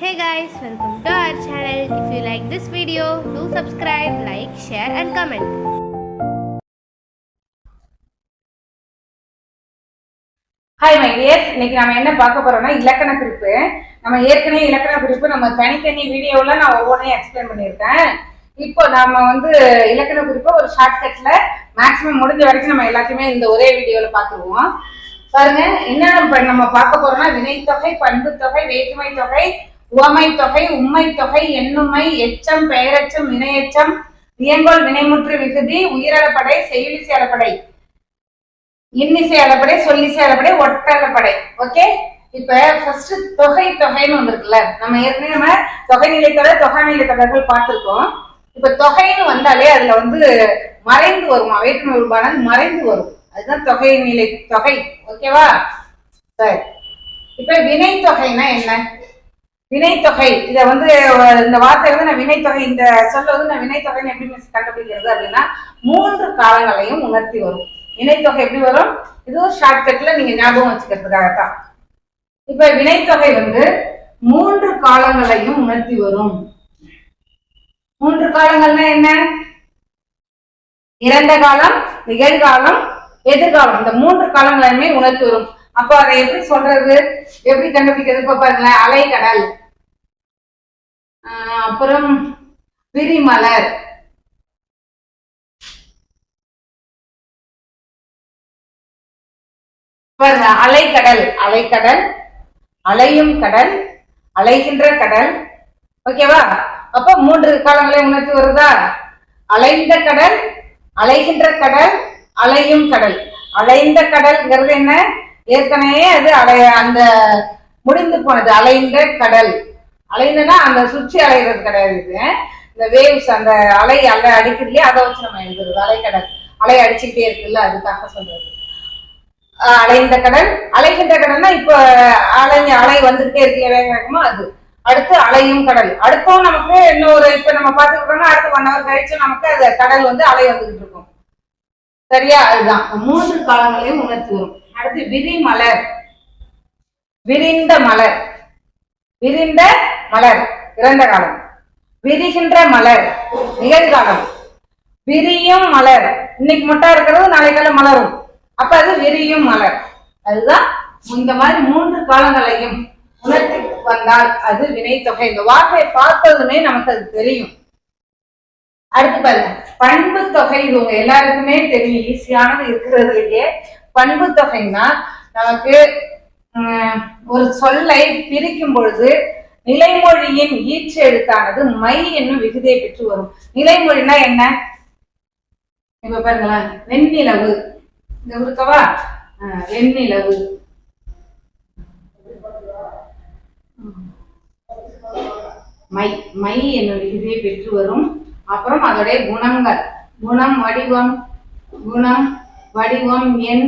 Hey guys, welcome to our channel. If you like this video, do subscribe, like, share and comment. Hi my dears இன்னைக்கு நம்ம என்ன பார்க்க போறோம்னா இலக்கண குறிப்பு நம்ம ஏற்கனவே இலக்கண குறிப்பு நம்ம தனித்தனி வீடியோல நான் ஒவ்வொன்றையும் எக்ஸ்பிளைன் பண்ணியிருக்கேன் இப்போ நாம வந்து இலக்கண குறிப்பை ஒரு ஷார்ட்கட்ல மேக்ஸிமம் முடிஞ்ச வரைக்கும் நம்ம எல்லாத்தையுமே இந்த ஒரே வீடியோல பார்த்துருவோம் பாருங்க என்ன நம்ம பார்க்க போறோம்னா வினைத்தொகை பண்பு தொகை வேற்றுமை தொகை உவமை தொகை உண்மை தொகை எண்ணுமை எச்சம் பெயரெச்சம் வினையச்சம் வியங்கோல் வினைமுற்று விகுதி உயிரலப்படை செயலிசை அளப்படை. இன்னிசை அளப்படை சொல்லிசை அளப்படை ஒட்டளப்படை ஓகே இப்ப ஃபர்ஸ்ட் தொகை தொகைன்னு வந்திருக்குல்ல நம்ம ஏற்கனவே நம்ம தொகை நிலைத்தொடர் தொகை நிலைத்தொடர்கள் பார்த்திருக்கோம். இப்ப தொகைன்னு வந்தாலே அதுல வந்து மறைந்து வருமா? வேற்றுமை உருவானது மறைந்து வரும். அதுதான் தொகை நிலை தொகை. ஓகேவா சரி. இப்ப வினை தொகைனா என்ன? வினைத்தொகை. இதை வந்து இந்த வார்த்தை வந்து நான் வினைத்தொகை இந்த சொல்ல வந்து நான் வினைத்தொகைன்னு எப்படி மிஸ் கண்டுபிடிக்கிறது அப்படின்னா மூன்று காலங்களையும் உணர்த்தி வரும். வினைத்தொகை எப்படி வரும்? இது ஒரு ஷார்ட்கட்ல நீங்க ஞாபகம் வச்சுக்கிறதுக்காகத்தான். இப்ப வினைத்தொகை வந்து மூன்று காலங்களையும் உணர்த்தி வரும். மூன்று காலங்கள்னா என்ன? இறந்த காலம் நிகழ்காலம் எதிர்காலம். இந்த மூன்று காலங்களையுமே உணர்த்தி வரும். அப்போ அதை எப்படி சொல்றது? எப்படி கண்டுபிடிக்கிறது? இப்ப பாருங்களேன் அலைக்கடல் அப்புறம் விரிமலர் அலைக்கடல் அலைக்கடல் அலையும் கடல் அலைகின்ற கடல். ஓகேவா அப்ப மூன்று காலங்களை உணர்த்தி வருதா? அலைந்த கடல் அலைகின்ற கடல் அலையும் கடல். அலைந்த கடல்ங்கிறது என்ன? ஏற்கனவே அது அலை அந்த முடிந்து போனது. அலைந்த கடல். அலைந்தனா அந்த சுற்றி அலைகிறது கிடையாது இந்த வேவ்ஸ் அந்த அலை அலை அடிக்கிறதுலயே அதை வச்சு நம்ம எழுதுறது. அலைக்கடல் அலை அடிச்சுக்கிட்டே இருக்குல்ல அதுக்காக சொல்றது. அலைந்த கடல். அலைகின்ற கடல்னா இப்ப அலைஞ்ச அலை வந்துகிட்டே இருக்கு. வேக வேகமா அது. அடுத்து அலையும் கடல். அடுத்தும் நமக்கு இன்னொரு இப்ப நம்ம பாத்துக்கிட்டோம்னா அடுத்து ஒன் ஹவர் கழிச்சு நமக்கு அது கடல் வந்து அலை வந்துகிட்டு இருக்கும். சரியா? அதுதான். மூன்று காலங்களையும் உணர்த்தி வரும் அடுத்து விரி மலர் விரிந்த மலர். விரிந்த மலர் இறந்த காலம். விரிகின்ற மலர் நிகழ்காலம். விரியும் மலர். இன்னைக்கு மொட்டா இருக்கிறது நாளைக்கால மலரும். அப்ப அது விரியும் மலர். அதுதான் இந்த மாதிரி மூன்று காலங்களையும் உணர்த்தி வந்தால் அது வினைத்தொகை இந்த வார்த்தையை பார்த்ததுமே நமக்கு அது தெரியும். அடுத்து பாருங்க. பண்பு தொகை இது உங்க எல்லாருக்குமே தெரியும். ஈஸியானது இருக்கிறதுலயே பண்பு தொகைன்னா நமக்கு ஒரு சொல்லை பிரிக்கும் பொழுது நிலைமொழியின் ஈச்சு எழுத்தானது மை என்னும் விகுதியை பெற்று வரும். நிலைமொழினா என்ன? இப்ப பாருங்களேன் வெண்ணிலவு. இந்த இருக்கவா ஆஹ், வெண்ணிலவு. மை மை என்னும் விகுதியை பெற்று வரும். அப்புறம் அதோடைய குணங்கள். குணம் வடிவம் குணம் வடிவம் எண்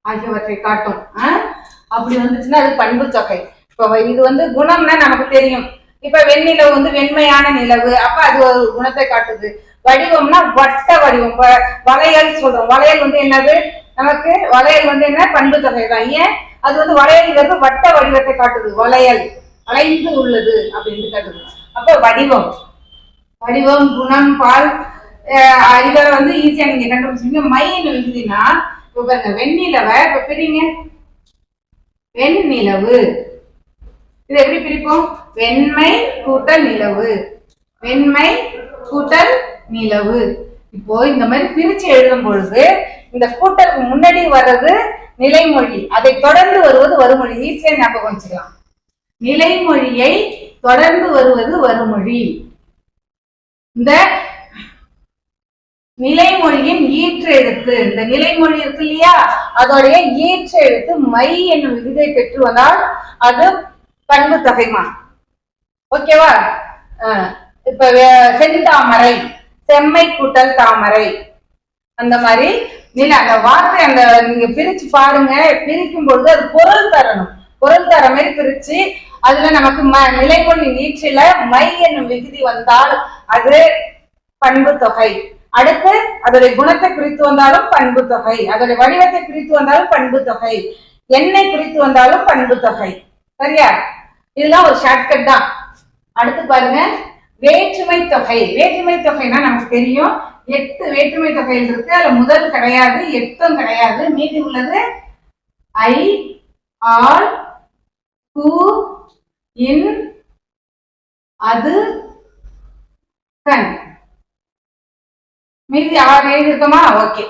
ஆகியவற்றை காட்டும். ஆஹ் அப்படி வந்துச்சுன்னா அது பண்பு தொகை. இப்போ இது வந்து குணம்னா நமக்கு தெரியும். இப்ப வெண்ணிலவு வந்து வெண்மையான நிலவு. அப்ப அது ஒரு குணத்தை காட்டுது. வடிவம்னா வட்ட வடிவம். இப்ப வளையல் சொல்றோம். வளையல் வந்து என்னது? நமக்கு வளையல் வந்து என்ன? பண்பு தொகை தான். ஏன்? அது வந்து வளையல்ங்கிறது வட்ட வடிவத்தை காட்டுது. வளையல். வளைந்து உள்ளது அப்படின்னு காட்டுது. அப்ப வடிவம். வடிவம் குணம் பால். இதில் வந்து ஈஸியா நீங்க கண்டுபிடிச்சிங்க மைன்னு எழுதினா இப்ப வெண்ணிலவை இப்ப பிரிங்க. வெண்ணிலவு. இது எப்படி பிரிப்போம்? வெண்மை கூட்டல் நிலவு. வெண்மை கூட்டல் நிலவு. இப்போ இந்த மாதிரி பிரிச்சு எழுதும் பொழுது இந்த கூட்டலுக்கு முன்னாடி வர்றது நிலைமொழி. அதை தொடர்ந்து வருவது வருமொழி ஈஸியா ஞாபகம் வச்சுக்கலாம். நிலைமொழியை தொடர்ந்து வருவது வருமொழி இந்த நிலைமொழியின் ஈற்று எழுத்து. இந்த நிலைமொழி இருக்கு இல்லையா? அதோடைய ஈற்று எழுத்து மை என்னும் விகிதை பெற்று வந்தால் அது பண்பு தொகைமா ஓகேவா இப்ப வே- செந்தாமரை செம்மை கூட்டல் தாமரை. அந்த மாதிரி நில அந்த வார்த்தை அந்த நீங்க பிரிச்சு பாருங்க. பிரிக்கும் பொழுது அது பொருள் தரணும். பொருள் தர மாதிரி பிரிச்சு அதுல நமக்கு ம நிலைமொழி நீற்றில மை என்னும் விகுதி வந்தால் அது பண்பு தொகை. அடுத்து அதோடைய குணத்தை குறித்து வந்தாலும் பண்பு தொகை. அதோடைய வடிவத்தை குறித்து வந்தாலும் பண்பு தொகை. எண்ணெய் குறித்து வந்தாலும் பண்பு தொகை. சரியா? இதெல்லாம் ஒரு ஷார்ட்கட் தான். அடுத்து பாருங்க. வேற்றுமை தொகை. வேற்றுமை தொகைனா நமக்கு தெரியும். எட்டு வேற்றுமை தொகையில் இருக்கு. அதுல முதல் கிடையாது எட்டும் கிடையாது. மீதி உள்ளது ஐ ஆல் கு இன் அது கண். மீதி ஆறு எழுதி இருக்குமா? ஓகே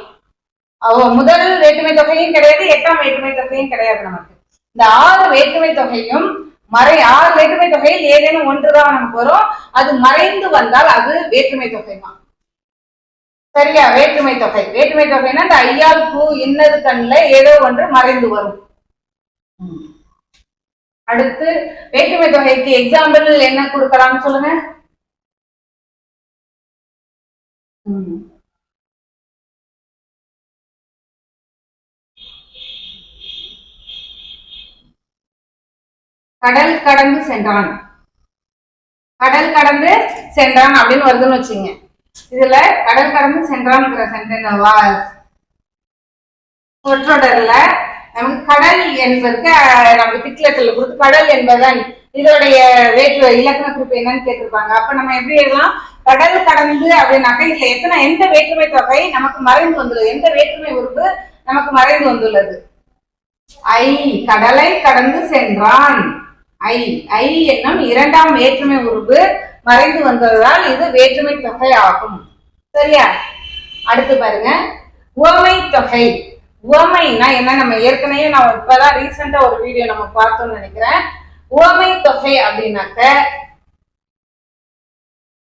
முதல் வேற்றுமை தொகையும் கிடையாது எட்டாம் வேற்றுமை தொகையும் கிடையாது நமக்கு. இந்த ஆறு வேற்றுமை தொகையும் மறை ஆறு வேற்றுமை தொகையில் ஏதேனும் ஒன்றுதான் நமக்கு வரும். அது மறைந்து வந்தால் அது வேற்றுமை தொகை தான் சரியா? வேற்றுமை தொகை. வேற்றுமை தொகைன்னா இந்த ஐயால் பூ இன்னது கண்ணுல ஏதோ ஒன்று மறைந்து வரும். அடுத்து வேற்றுமை தொகைக்கு எக்ஸாம்பிள் என்ன கொடுக்கலாம்னு சொல்லுங்க. ம். கடல் கடந்து சென்றான் கடல் கடந்து சென்றான் அப்படின்னு வருதுன்னு வச்சுங்க இதுல கடல் கடந்து சென்றான்ங்கிற சென்டென்ஸ் வா சொற்றொடர்ல நமக்கு கடல் என்பதற்கு நம்ம நமக்கு திக்லத்தில் கொடுத்து கடல் என்பதன் இதோடைய வேற்று இலக்கண குறிப்பு என்னன்னு கேட்டிருப்பாங்க. அப்ப நம்ம எப்படி எழுதலாம்? கடல் கடந்து அப்படின்னாக்க இதுல எத்தனை எந்த வேற்றுமை தொகை நமக்கு மறைந்து வந்துள்ளது? எந்த வேற்றுமை உறுப்பு நமக்கு மறைந்து வந்துள்ளது? ஐ கடலை கடந்து சென்றான். ஐ ஐ என்னும் இரண்டாம் வேற்றுமை உறுப்பு மறைந்து வந்ததால் இது வேற்றுமை தொகை ஆகும். சரியா? அடுத்து பாருங்க. உவமை தொகை. உவமைன்னா என்ன? நம்ம ஏற்கனவே நான் இப்பதான் ரீசெண்டா ஒரு வீடியோ நம்ம பார்த்தோம்னு நினைக்கிறேன். உவமை தொகை அப்படின்னாக்க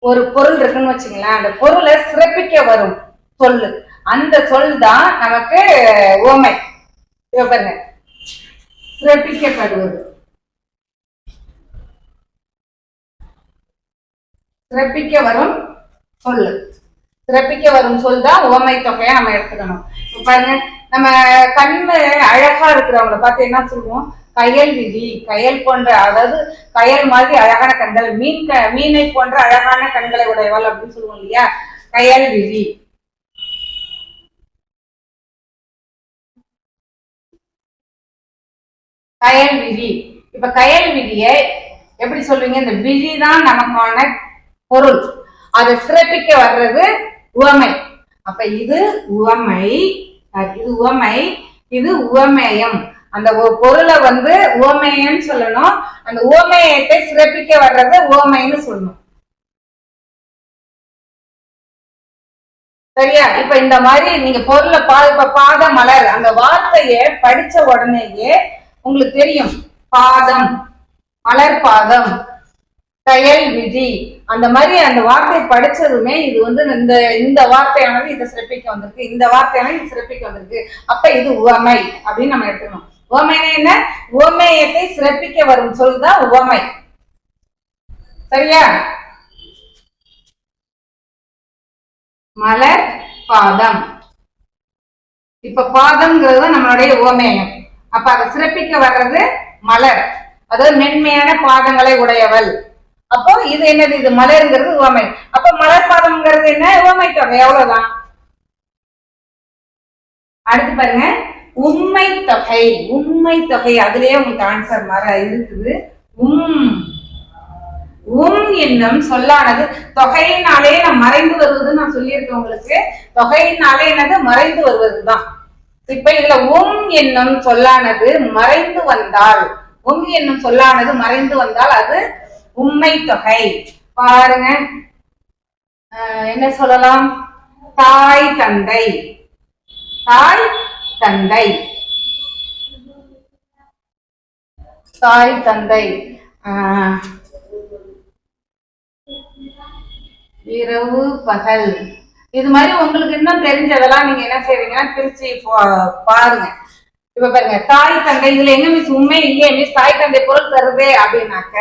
ஒரு பொருள் இருக்குன்னு வச்சுங்களேன். அந்த பொருளை சிறப்பிக்க வரும் சொல்லு. அந்த சொல் தான் நமக்கு உவமை. பாருங்க. சிறப்பிக்கப்படுவது. சிறப்பிக்க வரும் சொல்லு. சிறப்பிக்க வரும் சொல் தான் உவமை தொகையை நம்ம எடுத்துக்கணும். இப்ப பாருங்க. நம்ம கண்ணு அழகா இருக்கிறவங்கள பார்த்து என்ன சொல்லுவோம்? கயல் விதி கயல் போன்ற அதாவது கயல் மாதிரி அழகான கண்கள் மீன் க மீனை போன்ற அழகான கண்களை உடையவள் அப்படின்னு சொல்லுவோம் இல்லையா? கயல் விழி கயல் விதி. இப்ப கயல் விதியை எப்படி சொல்லுவீங்க? இந்த விதி தான் நமக்கான பொருள். அதை சிறப்பிக்க வர்றது உவமை. அப்ப இது உவமை. இது உவமை இது உவமேயம். அந்த பொருளை வந்து உவமேயம்னு சொல்லணும். அந்த உவமேயத்தை சிறப்பிக்க வர்றது உவமைன்னு சொல்லணும். சரியா? இப்ப இந்த மாதிரி நீங்க பொருளை பா இப்ப பாத மலர் அந்த வார்த்தைய படிச்ச உடனேயே உங்களுக்கு தெரியும். பாதம். மலர் பாதம். செயல் விதி. அந்த மாதிரி அந்த வார்த்தை படிச்சதுமே இது வந்து இந்த இந்த வார்த்தையானது இதை சிறப்பிக்க வந்திருக்கு இந்த வார்த்தையானது இது சிறப்பிக்க வந்திருக்கு. அப்ப இது உவமை அப்படின்னு நம்ம எடுத்துக்கணும். உவமைனா என்ன? உவமேயத்தை சிறப்பிக்க வரும் சொல் தான் உவமை. சரியா? மலர் பாதம். இப்ப பாதம்ங்கிறது நம்மளுடைய உவமேயம். அப்ப அதை சிறப்பிக்க வர்றது மலர். அதாவது மென்மையான பாதங்களை உடையவள். அப்போ இது என்னது? இது மலர்ங்கிறது உவமை. அப்ப மலர் பாதம்ங்கிறது என்ன? உவமை தொகை. எவ்வளவுதான் அடுத்து பாருங்க. உண்மை தொகை. உண்மை தொகை. அதுலயே உங்களுக்கு ஆன்சர் மர இருக்குது. உம். உம் என்னும் சொல்லானது தொகையினாலே நான் மறைந்து வருவதுன்னு நான் சொல்லியிருக்கேன் உங்களுக்கு. தொகையினாலே என்னது? மறைந்து வருவதுதான் இப்ப இதுல உம் என்னும் சொல்லானது மறைந்து வந்தால். உம் என்னும் சொல்லானது மறைந்து வந்தால் அது உண்மை தொகை. பாருங்க. என்ன சொல்லலாம்? தாய் தந்தை. தாய் தந்தை. தாய் தந்தை. ஆஹ் இரவு பகல். இது மாதிரி உங்களுக்கு இன்னும் தெரிஞ்சதெல்லாம் நீங்க என்ன செய்வீங்கன்னா திருச்சி பா- பாருங்க. இப்ப பாருங்க. தாய் தந்தை இதுல எங்க மிஸ் உண்மை இல்லையே மிஸ் தாய் தந்தை பொருள் தருது அப்படின்னாக்க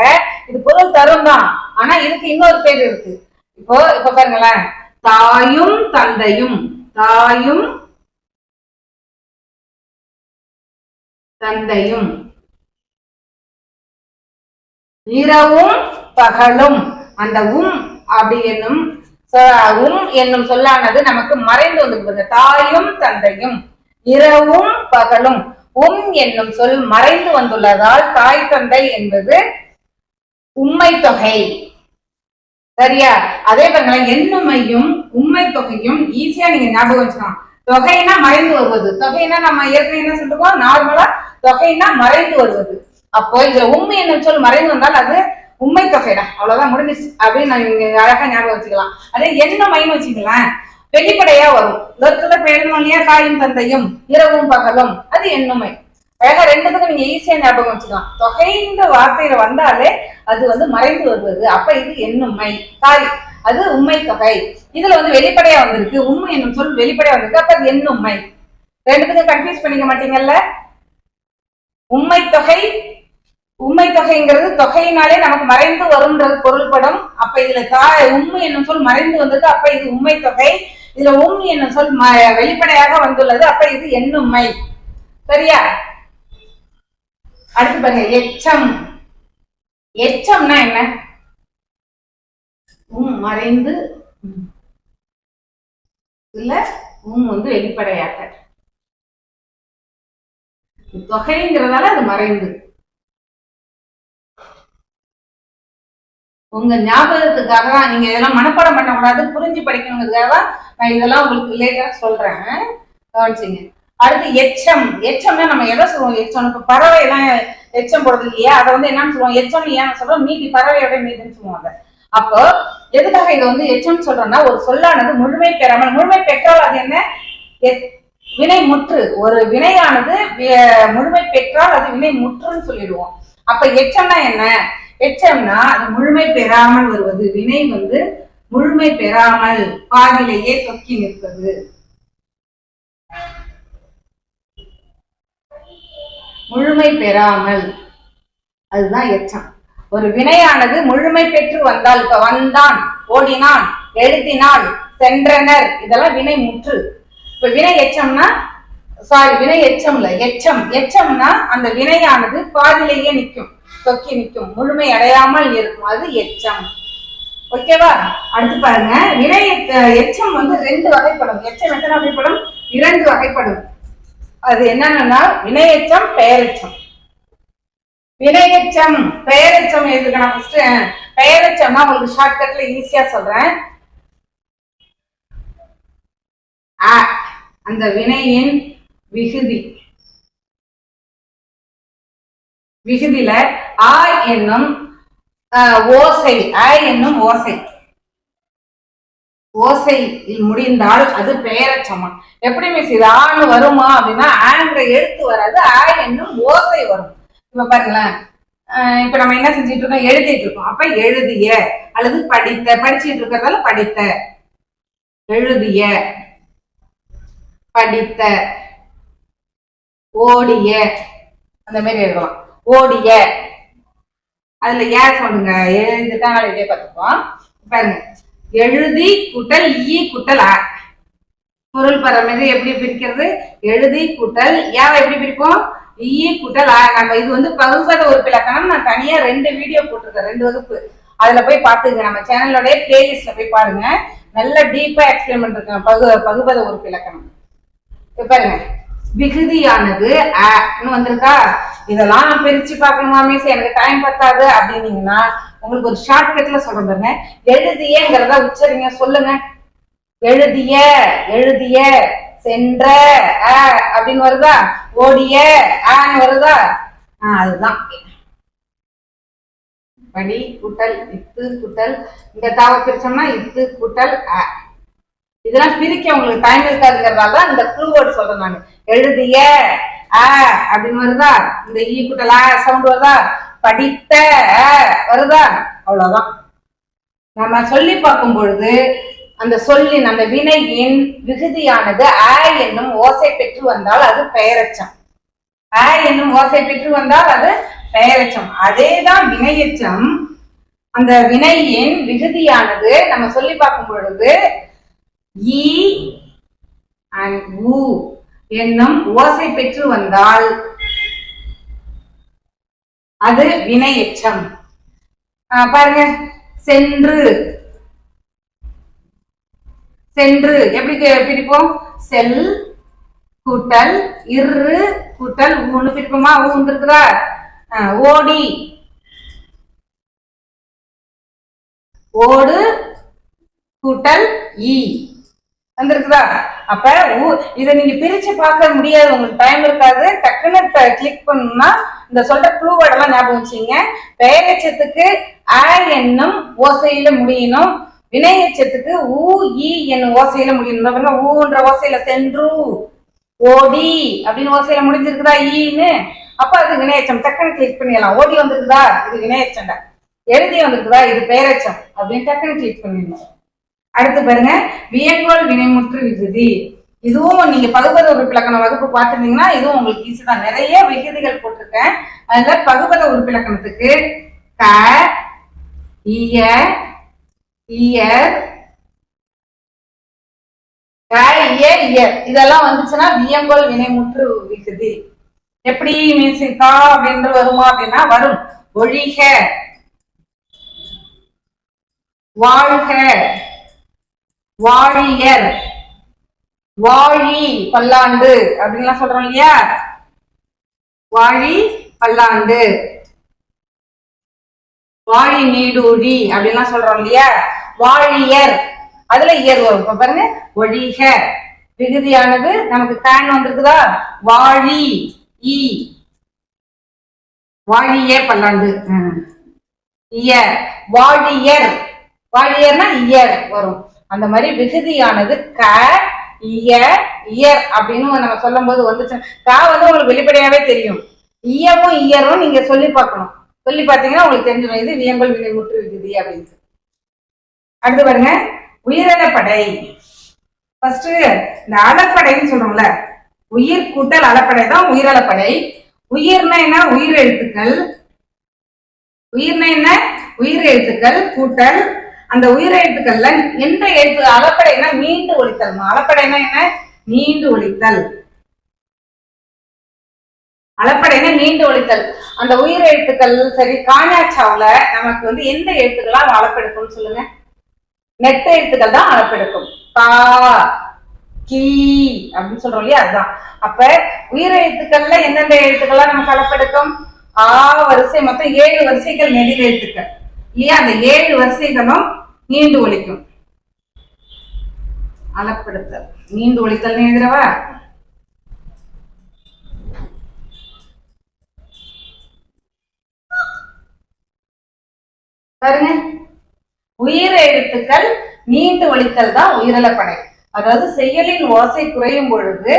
இது பொருள் தரும் தான். ஆனா இதுக்கு இன்னொரு பேர் இருக்கு. இப்போ இப்ப பாருங்களேன். தாயும் தந்தையும். தாயும் தந்தையும். இரவும் பகலும். அந்த உம் அப்படி என்னும் உம் என்னும் சொல்லானது நமக்கு மறைந்து வந்திருக்கிறது தாயும் தந்தையும். இரவும் பகலும். உம் என்னும் சொல் மறைந்து வந்துள்ளதால் தாய் தந்தை என்பது உண்மை தொகை சரியா? அதே பாருங்களேன் எண்ணுமையும் உண்மை தொகையும் ஈஸியா நீங்க ஞாபகம் வச்சுக்கலாம் தொகைனா மறைந்து வருவது. தொகைனா நம்ம ஏற்கனவே என்ன சொல்லுவோம் நார்மலா தொகைனா மறைந்து வருவது. அப்போ இதுல உண்மை என்ன சொல் மறைந்து வந்தால் அது உண்மை தொகைடா அவ்வளவுதான் முடிஞ்சிச்சு. அப்படின்னு நான் அழகா ஞாபகம் வச்சுக்கலாம். அதே எண்ணுமைன்னு வச்சுக்கலாம் வெளிப்படையா வரும். லொத்துல பேரணும் காயும் தந்தையும் இரவும் பகலும். அது எண்ணுமை அழகா ரெண்டுத்துக்கும் நீங்க ஈஸியா ஞாபகம் வச்சுக்கலாம். தொகைன்ற வார்த்தையில வந்தாலே அது வந்து மறைந்து வருவது. அப்ப இது என்னுமை சாரி அது உண்மை தொகை இதுல வந்து வெளிப்படையா வந்திருக்கு. உண்மை என்னும் சொல் வெளிப்படையா வந்திருக்கு. அப்ப அது என்னுமை ரெண்டுத்துக்கும் கன்ஃபியூஸ் பண்ணிக்க மாட்டீங்கல்ல? உண்மை தொகை உண்மை தொகைங்கிறது தொகையினாலே நமக்கு மறைந்து வரும்ன்றது பொருள்படும். அப்ப இதுல தா உண்மை என்னும் சொல் மறைந்து வந்தது அப்ப இது உண்மை தொகை இதுல உண்மை என்னும் சொல் ம- வெளிப்படையாக வந்துள்ளது. அப்ப இது எண்ணுமை. சரியா? அடுத்து பாருங்க எச்சம். எச்சம்னா என்ன? உம் மறைந்து இல்ல உம் வந்து வெளிப்படையாக. தொகைங்கிறதால அது மறைந்து. உங்க ஞாபகத்துக்காக தான் நீங்க இதெல்லாம் மனப்பாடம் பண்ணக்கூடாது புரிஞ்சு படிக்கணுங்கிறதுக்காக தான் நான் இதெல்லாம் உங்களுக்கு ரிலேட்டடா சொல்றேன். கவனிச்சிங்க. அடுத்து எச்சம். எச்சம்னா நம்ம எதை சொல்லுவோம்? எச்சம். இப்ப பறவை எல்லாம் எச்சம் போடுறது இல்லையா அதை வந்து என்னன்னு சொல்லுவோம்? எச்சம் ஏன்னு சொல்றோம்? மீதி பறவையோட மீதுன்னு சொல்லுவாங்க அப்போ எதுக்காக இதை வந்து எச்சம் சொல்றோம்னா ஒரு சொல்லானது முழுமை பெறாமல் முழுமை பெற்றால் அது என்ன? எத்- வினை முற்று. ஒரு வினையானது முழுமை பெற்றால் அது வினை முற்றுன்னு சொல்லிடுவோம். அப்ப எச்சம்னா என்ன? எச்சம்னா அது முழுமை பெறாமல் வருவது. வினை வந்து முழுமை பெறாமல் பாதிலேயே தொக்கி நிற்பது. முழுமை பெறாமல். அதுதான் எச்சம். ஒரு வினையானது முழுமை பெற்று வந்தால் இப்ப வந்தான் ஓடினான் எழுதினான் சென்றனர் இதெல்லாம் வினை முற்று. இப்ப வினை எச்சம்னா சாரி வினை எச்சம் இல்ல எச்சம். எச்சம்னா அந்த வினையானது பாதிலேயே நிற்கும் தொக்கி நிற்கும் முழுமை அடையாமல் இருக்கும். அது எச்சம். ஓகேவா? அடுத்து பாருங்க. வினை எச்சம் வந்து ரெண்டு வகைப்படும். எச்சம் எத்தனை வகைப்படும்? இரண்டு வகைப்படும். அது என்னன்னா வினையச்சம் பெயரச்சம். வினையச்சம் பெயரச்சம் எதுக்கு நான் ஃபர்ஸ்ட் பெயரச்சம்னா உங்களுக்கு ஷார்ட்கட்ல ஈஸியா சொல்றேன். ஆ அந்த வினையின் விகுதி. விகுதியில ஆ என்னும் ஓசை ஆ என்னும் ஓசை. ஓசை முடிந்தால் அது பெயரச்சமா எப்படி மிஸ் இது வருமா அப்படின்னா ஆங்கிற எழுத்து வராது ஆ என்னும் ஓசை வரும். இப்ப பாருங்களேன். இப்ப நம்ம என்ன செஞ்சுட்டு இருக்கோம்? எழுதிட்டு இருக்கோம். அப்ப எழுதிய அல்லது படித்த படிச்சுட்டு இருக்கிறதால படித்த. எழுதிய படித்த ஓடிய. அந்த மாதிரி எழுதலாம். ஓடிய. அதுல ஏன் சொல்லுங்க? எழுதிட்டா இதே பார்த்துப்போம். பாருங்க. எழுதி குட்டல் ஈ குட்டல் ஆ பொருள் பரமது எப்படி பிரிக்கிறது? எழுதி கூட்டல் ஏவை எப்படி பிரிப்போம்? ஈ கூட்டல் ஆ நம்ம இது வந்து பகுபத உறுப்பிலக்கணம். நான் தனியா ரெண்டு வீடியோ போட்டிருக்கேன் ரெண்டு வகுப்பு. அதுல போய் பாத்துங்க நம்ம சேனலோட பிளேலிஸ்ட்ல போய் பாருங்க. நல்ல டீப்பா எக்ஸ்பிளைன் பண்ணிருக்கேன். பகு பகுபத உறுப்பிலக்கணம். இப்ப பாருங்க. விகுதியானது அன்னு வந்திருக்கா? இதெல்லாம் நான் பிரிச்சு பார்க்கணுமாமே மிஸ் எனக்கு டைம் பத்தாது அப்படின்னீங்கன்னா உங்களுக்கு ஒரு ஷார்ட்கட்ல சொல்றேன் பாருங்க. எழுதியங்கிறத உச்சரிங்க சொல்லுங்க. எழுதிய எழுதிய சென்ற அப்படின்னு வருதா? ஓடிய ஆன்னு வருதா? அதுதான். வடி குட்டல் இத்து குட்டல். இந்த தாவ பிரிச்சோம்னா இத்து குட்டல் அ. இதெல்லாம் பிரிக்க உங்களுக்கு டைம் இருக்காதுங்கிறதால தான் இந்த க்ளூ வேர்ட் சொல்றேன் நான். எழுதிய அ அப்படின்னு வருதா? இந்த ஈ குட்டல் அ சவுண்ட் வருதா? படித்த வருதா அவ்வளவுதான். நம்ம சொல்லி பார்க்கும் பொழுது அந்த சொல்லின் அந்த வினையின் விகுதியானது ஆ என்னும் ஓசை பெற்று வந்தால் அது பெயரச்சம். ஆ என்னும் ஓசை பெற்று வந்தால் அது பெயரச்சம். அதேதான் வினையச்சம். அந்த வினையின் விகுதியானது நம்ம சொல்லி பார்க்கும் பொழுது ஈ அண்ட் ஊ என்னும் ஓசை பெற்று வந்தால் அது வினை எச்சம் பாருங்க. சென்று. சென்று. எப்படி பிரிப்போம்? செல் கூட்டல் இரு கூட்டல் ஊன்னு பிரிப்போமா? ஊ இருக்குதா ஓடி. ஓடு கூட்டல் ஈ. வந்திருக்குதா? அப்ப ஊ- இதை நீங்க பிரிச்சு பார்க்க முடியாது. உங்களுக்கு டைம் இருக்காது. டக்குன்னு கிளிக் பண்ணா இந்த சொல்ற ப்ளூ வேர்டெல்லாம் ஞாபகம் வச்சுங்க பெயரெச்சத்துக்கு ஆ என்னும் ஓசையில முடியணும். வினையச்சத்துக்கு ஊ ஈ என்னும் ஓசையில முடியணும். ஊன்ற ஓசையில சென்று ஓடி அப்படின்னு ஓசையில முடிஞ்சிருக்குதா ஈன்னு? அப்ப அது வினையச்சம். டக்குன்னு கிளிக் பண்ணிடலாம். ஓடி வந்திருக்குதா? இது வினையச்சம்டா. எழுதி வந்திருக்குதா? இது பெயரெச்சம். அப்படின்னு டக்குன்னு கிளிக் பண்ணிடணும் அடுத்து பாருங்க வியங்கோல் வினைமுற்று விகுதி. இதுவும் நீங்க பகுபத உறுப்பிலக்கண வகுப்பு பார்த்திருந்தீங்கன்னா இதுவும் உங்களுக்கு ஈஸி தான். நிறைய விகுதிகள் போட்டிருக்கேன். அதுல பகுபத உறுப்பிலக்கணத்துக்கு க இய இயர் க இயர் இதெல்லாம் வந்துச்சுன்னா வியங்கோல் வினைமுற்று விகுதி. எப்படி மீன்ஸ் கா அப்படின்னு வருமா அப்படின்னா வரும். ஒழிக வாழ்க. வாழியர். வாழி பல்லாண்டு அப்படின்லாம் சொல்றோம் இல்லையா? வாழி பல்லாண்டு. வாழி நீடூழி அப்படின்லாம் சொல்றோம் இல்லையா? வாழியர். அதுல இயர் வரும். இப்ப பாருங்க ஒழிக விகுதியானது நமக்கு கேன் வந்திருக்குதா? வாழி ஈ. வாழிய பல்லாண்டு. இயர். வாழியர். வாழியர்னா இயர் வரும். அந்த மாதிரி விகுதியானது க இய இயர் அப்படின்னு நம்ம சொல்லும் போது வந்துச்சு. க வந்து உங்களுக்கு வெளிப்படையாவே தெரியும். இயவும் இயரும் நீங்க சொல்லி பார்க்கணும். சொல்லி பார்த்தீங்கன்னா உங்களுக்கு தெரிஞ்சிடும். இது வியங்கல் வினைமுற்று விகுதி அப்படின்னு அடுத்து பாருங்க. உயிரிழப்படை ஃபர்ஸ்ட் இந்த அலப்படைன்னு சொல்றோம்ல. உயிர் கூட்டல் அலப்படை தான் உயிரிழப்படை உயிர்னா என்ன? உயிர் எழுத்துக்கள் உயிர்னா என்ன? உயிர் எழுத்துக்கள் கூட்டல் அந்த உயிர் எழுத்துக்கள்ல எந்த எழுத்து? அளப்படைனா மீண்டு ஒழித்தல் அளப்படைனா என்ன? நீண்டு ஒழித்தல் அளப்படைனா நீண்டு ஒழித்தல் அந்த உயிர் எழுத்துக்கள் சரி காணாச்சாவுல நமக்கு வந்து எந்த எழுத்துக்கள்லாம் அளப்பெடுக்கும் சொல்லுங்க? நெட்ட எழுத்துக்கள் தான் அளப்பெடுக்கும். கா கீ அப்படின்னு சொல்றோம் இல்லையா? அதுதான். அப்ப உயிர் எழுத்துக்கள்ல எந்தெந்த எழுத்துக்கள்லாம் நமக்கு அளப்பெடுக்கும்? ஆ வரிசை மொத்தம் ஏழு வரிசைகள் நெடில் எழுத்துக்கள். இல்லையா? அந்த ஏழு வரிசைகளும் நீண்டு ஒழிக்கும் அளப்படுத்தல். நீண்டு ஒழித்தல் எழுதுறவா? பாருங்க. உயிர் எழுத்துக்கள் நீண்டு ஒழித்தல் தான் உயிரிழப்படை அதாவது செயலின் ஓசை குறையும் பொழுது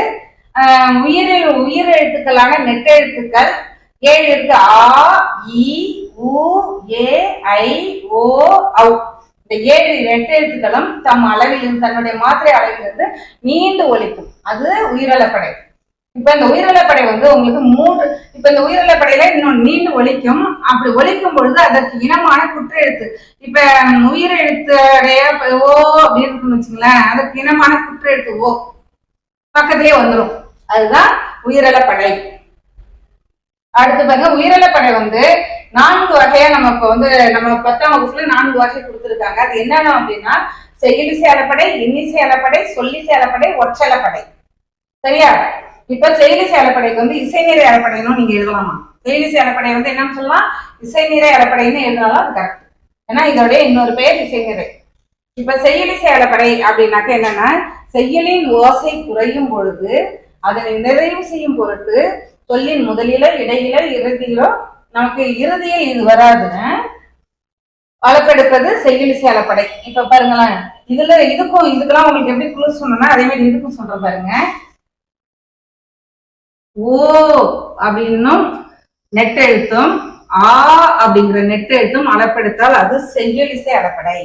ஆஹ், உயிரில் உயிர் எழுத்துக்களான நெட்டெழுத்துக்கள் ஏழு இருக்கு ஆ இ உ ஏ ஐ ஓ இந்த ஏழு நெட்டெழுத்துக்களும் தம் அளவிலிருந்து தன்னுடைய மாத்திரை அளவிலிருந்து நீண்டு ஒழிக்கும். அது உயிரிழப்படை. இப்ப இந்த உயிரிழப்படை வந்து உங்களுக்கு மூன்று இப்ப இந்த உயிரிழப்படையில இன்னும் நீண்டு ஒழிக்கும். அப்படி ஒழிக்கும் பொழுது அதற்கு இனமான குற்றெழுத்து. இப்ப உயிரெழுத்துடைய ஓ அப்படின்னு இருக்குன்னு வச்சுங்களேன். அதற்கு இனமான குற்றெழுத்து ஓ பக்கத்திலே வந்துடும் அதுதான் உயிரிழப்படை. அடுத்து பாருங்க உயிரிழப்படை வந்து நான்கு வகையா நம்ம இப்ப வந்து நம்ம பத்தாம் வகுப்புல நான்கு வகை கொடுத்துருக்காங்க. அது என்னென்ன அப்படின்னா செயலிசை அளப்படை இன்னிசை சேலப்படை சொல்லிசை சேலப்படை ஒற்றலப்படை. சரியா? இப்ப செயலிசை அளப்படைக்கு வந்து இசைநிறை அளப்படைன்னு நீங்க எழுதலாமா? செயலிசை சேலப்படை வந்து என்னன்னு சொல்லலாம்? இசைநிறை அளப்படைன்னு எழுதினாலும் அது கரெக்ட் ஏன்னா இதோடைய இன்னொரு பெயர் இசைநிறை இப்ப செயலி அளப்படை அப்படின்னாக்க என்னன்னா செயலின் ஓசை குறையும் பொழுது அதனை நிறைவு செய்யும் பொருட்டு சொல்லின் முதலில இடையில இறுதியிலோ நமக்கு இறுதியில் இது வராதுன்னு அளப்பெடுப்பது செய்யலிசை அளப்படை இப்ப பாருங்களேன் இதுல இதுக்கும் இதுக்கெல்லாம் உங்களுக்கு எப்படி குழு சொன்னா அதே மாதிரி இதுக்கும் சொல்றேன் பாருங்க. ஓ அப்படின்னும் நெட்டெழுத்தும் ஆ அப்படிங்கிற நெட்டெழுத்தும் அளப்பெடுத்தால் அது செய்யலிசை அளப்படை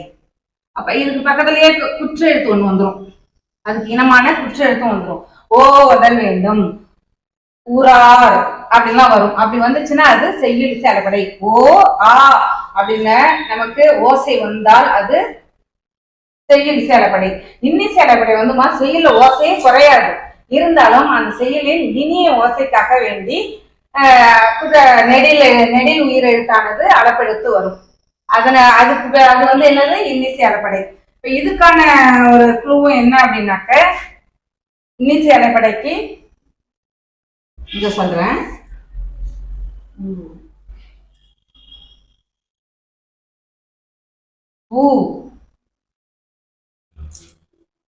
அப்ப இதுக்கு பக்கத்துலயே குற்ற குற்றெழுத்து ஒண்ணு வந்துரும். அதுக்கு இனமான குற்றெழுத்தும் வந்துரும். ஓ உடல் வேண்டும். ஊரார். அப்படிலாம் வரும். அப்படி வந்துச்சுன்னா அது செய்யலிசை சேலப்படை ஓ ஆ அப்படின்னு நமக்கு ஓசை வந்தால் அது செய்யலிசை சேலப்படை இன்னிசை சேலப்படை வந்துமா? செய்யுள்ள ஓசையே குறையாது. இருந்தாலும் அந்த செயலின் இனிய ஓசைக்காக வேண்டி குத- நெடில் நெடில் உயிரெழுத்தானது அளப்பெடுத்து வரும். அதனை அதுக்கு அது வந்து என்னது? இன்னிசை அலைப்படை இப்போ இதுக்கான ஒரு குழுவும் என்ன அப்படின்னாக்க இன்னிசை அளப்படைக்கு இங்கே சொல்றேன். ஊ.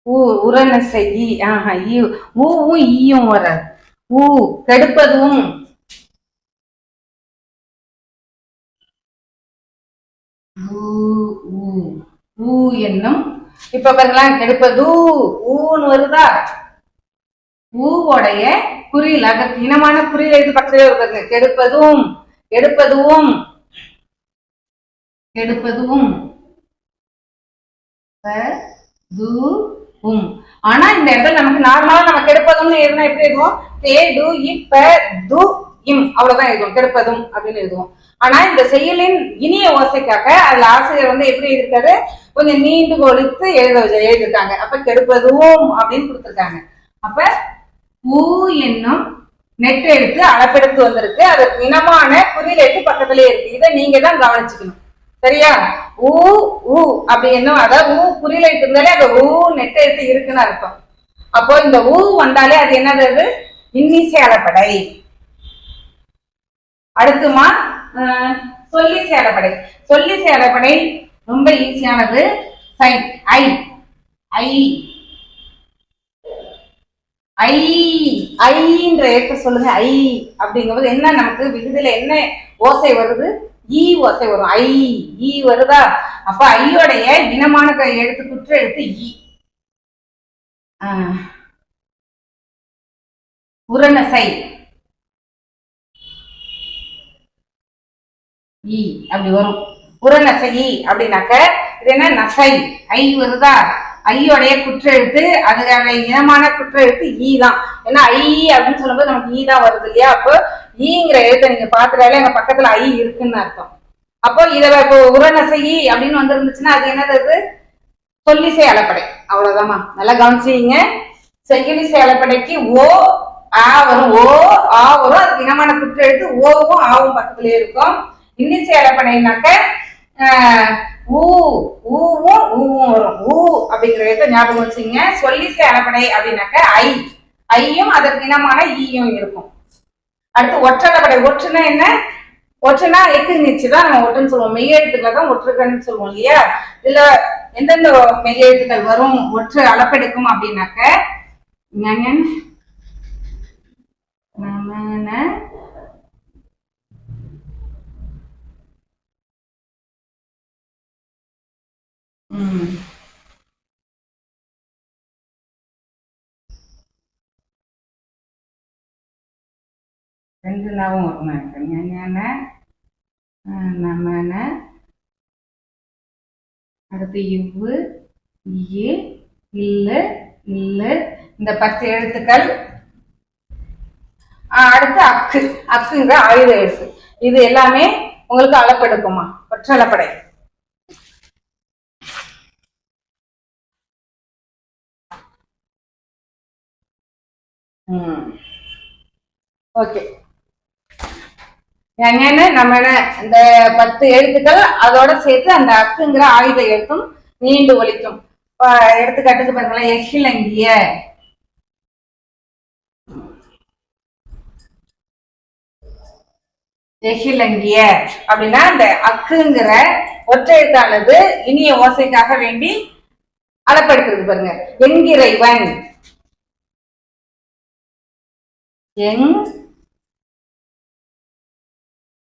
ஊ உரநசை ஈ ஆஹா ஈ. ஊவும் ஈயும் வராது. ஊ கெடுப்பதும். ஊ ஊ. என்னும். இப்ப பாருங்களேன் கெடுப்பது ஊன்னு வருதா? ஊவோடைய குறியில் அதற்கு இனமான குறியில் எது பக்கத்துல வருது கெடுப்பதும் எடுப்பதும் கெடுப்பதும் உம் ஆனா இந்த இடத்துல நமக்கு நார்மலா நம்ம கெடுப்பதும்னு எழுதுனா எப்படி இருக்கும் தே டு இப்ப து இம். அவ்வளவுதான் எழுதுவோம். கெடுப்பதும் அப்படின்னு எழுதுவோம். ஆனா இந்த செயலின் இனிய ஓசைக்காக அதுல ஆசிரியர் வந்து எப்படி எழுதிருக்காரு கொஞ்சம் நீண்டு கொழுத்து எழுத எழுதிருக்காங்க அப்ப கெடுப்பதும் அப்படின்னு கொடுத்திருக்காங்க. அப்ப ஊ என்னும் நெட் எடுத்து அளப்பெடுத்து வந்திருக்கு. அதற்கு இனமான குறியில் எழுத்து பக்கத்திலே இருக்கு. இதை நீங்க தான் கவனிச்சுக்கணும். சரியா? ஊ ஊ அப்படி என்ன அதாவது ஊ குறியில் எழுத்து இருந்தாலே அந்த ஊ நெட் எடுத்து இருக்குன்னு அர்த்தம். அப்போ இந்த ஊ வந்தாலே அது என்னது அது? இன்னிசை அளப்படை. அடுத்துமா சொல்லி சொல்லிசை சொல்லி சொல்லிசை ரொம்ப ஈஸியானது சை ஐ ஐ. ஐ ஐன்ற ஏற்ற சொல்லுங்க ஐ அப்படிங்கும்போது என்ன நமக்கு? விகுதியில என்ன? ஓசை வருது? ஈ ஓசை வரும். ஐ ஈ வருதா? அப்ப ஐயோடைய இனமான க- எழுத்து குற்ற எழுத்து ஈ. ஆஹ். ஈ அப்படி வரும். உரணசை ஈ அப்படின்னாக்க இது என்ன? நசை. ஐ வருதா? ஐயோடைய குற்றெழுத்து அதுக்கான இனமான குற்றெழுத்து ஈ தான். ஏன்னா ஐ அப்படின்னு சொல்லும்போது நமக்கு ஈ தான் வருது இல்லையா? அப்போ ஈங்கிற எழுத்தை நீங்க பாத்துட்டாலே எங்க பக்கத்துல ஐ இருக்குன்னு அர்த்தம். அப்போ இதை இப்போ உரநசை ஈ அப்படின்னு வந்திருந்துச்சுன்னா அது என்னது சொல்லிசை அலப்படை. அவ்வளவுதாம்மா. நல்லா கவனிச்சீங்க செய்யுளிசை அலப்படைக்கு ஓ ஆ வரும். ஓ ஆ வரும். அதுக்கு இனமான குற்றெழுத்து ஓவும் ஆவும் பக்கத்துலயே இருக்கும். இன்னிசை அலப்படைனாக்க ஊ ஊவும் ஊவும் வரும். ஊ அப்படிங்கிற எழுத்தை ஞாபகம் வச்சுங்க. சொல்லிசை அளப்படை அப்படின்னாக்க ஐ. ஐயும் அதற்கு இனமான ஈயும் இருக்கும். அடுத்து ஒற்றளப்படை ஒற்றுனா என்ன? ஒற்றுனா எக்கு நீச்சு தான் நம்ம ஒற்றுன்னு சொல்லுவோம். மெய் எழுத்துக்களை தான் ஒற்றுக்கன்னு சொல்லுவோம் இல்லையா? இதுல எந்தெந்த மெய் எழுத்துக்கள் வரும்? ஒற்று அளப்பெடுக்கும் அப்படின்னாக்க ஞஞன், ரெண்டுலாவும் ம். ரெண்டு நாவும் எனக்கு நமன அடுத்து இவ்வு இ இல்லு இல்லு. இந்த பத்து எழுத்துக்கள். அடுத்து அக்கு. அக்குங்கிற ஆயுத எழுத்து. இது எல்லாமே உங்களுக்கு அளப்பெடுக்குமா? ஒற்றளப்படை. ஓகே. எங்கன்னு நம்ம என்ன இந்த பத்து எழுத்துக்கள் அதோட சேர்த்து அந்த அக்குங்கிற ஆயுத எழுத்தும் நீண்டு ஒழிக்கும் எடுத்துக்காட்டுக்கு பாருங்களேன். எஹிலங்கிய எஹிலங்கிய அப்படின்னா அந்த அக்குங்கிற ஒற்றை எழுத்தானது இனிய ஓசைக்காக வேண்டி அளப்படுத்துறது பாருங்க. என்கிறைவன். எங்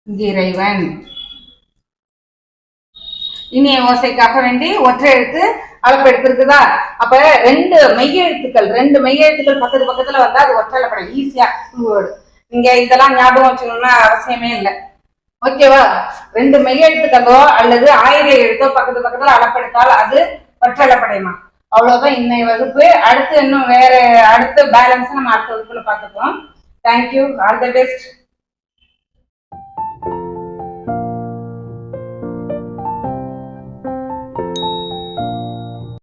இறைவன். இனிய ஓசைக்காக வேண்டி ஒற்றை எழுத்து அளப்பெடுத்திருக்குதா அப்ப ரெண்டு மெய்யெழுத்துக்கள் ரெண்டு மெய்யெழுத்துக்கள் பக்கத்து பக்கத்துல வந்தா அது ஒற்றலைப்படம் ஈஸியா வேர்டு நீங்க இதெல்லாம் ஞாபகம் வச்சுக்கணும்னா அவசியமே இல்லை. ஓகேவா? ரெண்டு மெய்யெழுத்துக்களோ அல்லது ஆயிர எழுத்தோ பக்கத்து பக்கத்துல அளப்பெடுத்தால் அது ஒற்றலைப்படைமா அவ்வளவுதான் இன்னைய வகுப்பு. அடுத்து இன்னும் வேற அடுத்த பேலன்ஸ் நம்ம அடுத்த வகுப்புல பார்த்துப்போம். Thank you all the best